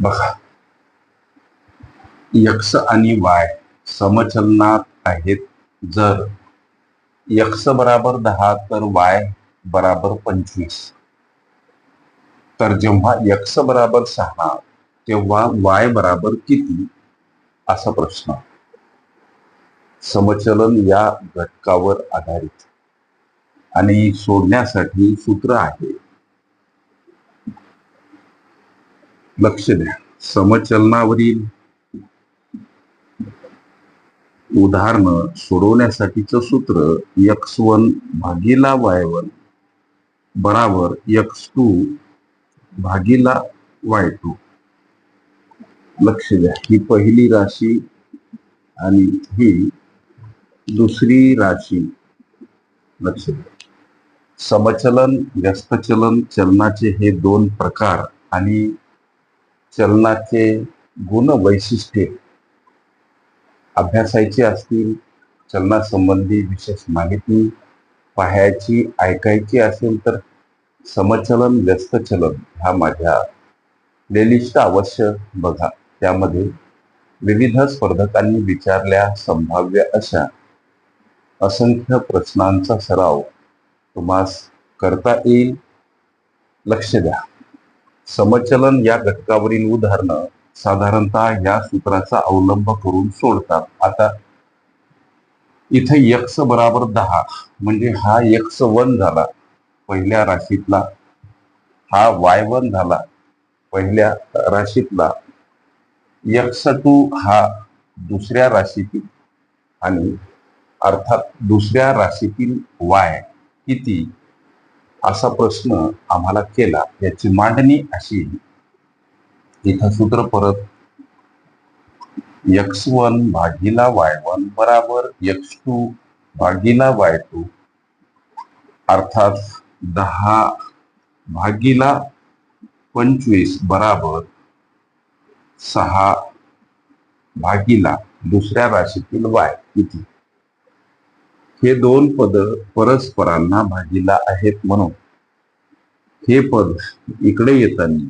बघा. यक्ष आणि वाय समचलनात आहेत. जर यक्ष बराबर दहा तर वाय बराबर पंचवीस. तर जेव्हा यक्ष बराबर सहा तेव्हा वाय बराबर किती? असा प्रश्न. समचलन या घटकावर आधारित. आणि सोडण्यासाठी सूत्र आहे. लक्ष द्या समचलनावरील उदाहरण सोडवण्यासाठीचं सूत्र यक्स वन भागीला वाय वन बराबर यक्स टू भागीला वाय टू लक्ष द्या. ही पहिली राशी आणि ही दुसरी राशी. लक्ष द्या. समचलन व्यस्तचलन चलनाचे हे दोन प्रकार आणि चलनाचे गुण वैशिष्ट्ये अभ्यासायची असतील चलनासंबंधी विशेष माहिती पाहायची ऐकायची असेल तर समचलन व्यस्तचलन ह्या माझ्या प्लेलिस्ट अवश्य बघा. त्यामध्ये विविध स्पर्धकांनी विचारल्या संभाव्य अशा असंख्य प्रश्नांचा सराव तुम्हास करता येईल. लक्ष द्या. समचलन या घटकावरील उदाहरणं साधारणतः या सूत्राचा अवलंब करून सोडतात. आता इथे यक्ष बराबर दहा म्हणजे हा यक्ष वन झाला पहिल्या राशीतला. हा वाय वन झाला पहिल्या राशीतला. यक्ष टू हा दुसऱ्या राशीतील आणि अर्थात दुसऱ्या राशीतील वाय किती? असा प्रश्न आम्हाला केला. याची मांडणी अशी इथं सूत्र परत. यक्स वन भागीला वाय वन बराबर यक्स टू भागीला वाय टू अर्थात दहा भागीला पंचवीस बराबर सहा भागीला दुसऱ्या राशीतील वाय किती? हे दोन पद परस्परांना भागीला आहेत म्हणून. हे पद इकडे येताना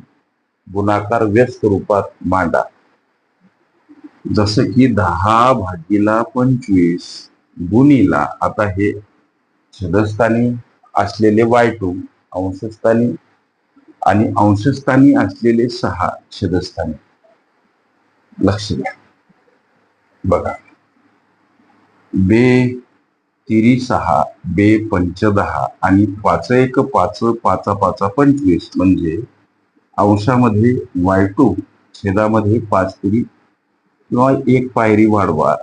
गुणाकार व्यस्त रूपात मांडा. जसं की दहा भागीला पंचवीस गुणीला आता हे छदस्थानी असलेले वाय टू अंशस्थानी आणि अंशस्थानी असलेले सहा छदस्थानी. लक्ष द्या. बघा. बे तिरी सहा बे पंच दहा आणि पाच एक पाच पाच पाच पंचवीस. म्हणजे अंशामध्ये वाय टू छेदामध्ये पाच तिरी किंवा एक पायरी वाढवा.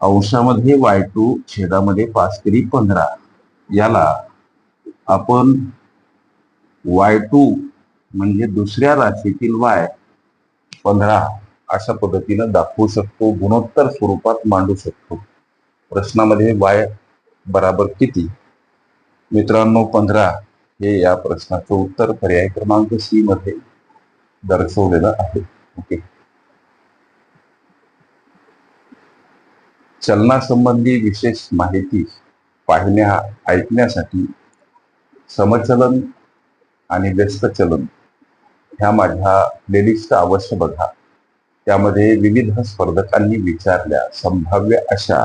अंशामध्ये वाय टू छेदामध्ये पाच तिरी पंधरा. याला आपण वाय टू म्हणजे दुसऱ्या राशीतील वाय पंधरा अशा पद्धतीनं दाखवू शकतो गुणोत्तर स्वरूपात मांडू शकतो. प्रश्नामध्ये वाय बराबर किती? मित्रांनो पंधरा हे या प्रश्नाचं उत्तर पर्याय क्रमांक सी मध्ये दर्शवलेलं आहे. ओके चलनासंबंधी विशेष माहिती पाहण्या ऐकण्यासाठी समचलन आणि व्यस्त चलन ह्या माझ्या प्लेलिस्ट अवश्य बघा. त्यामध्ये विविध स्पर्धकांनी विचारल्या संभाव्य अशा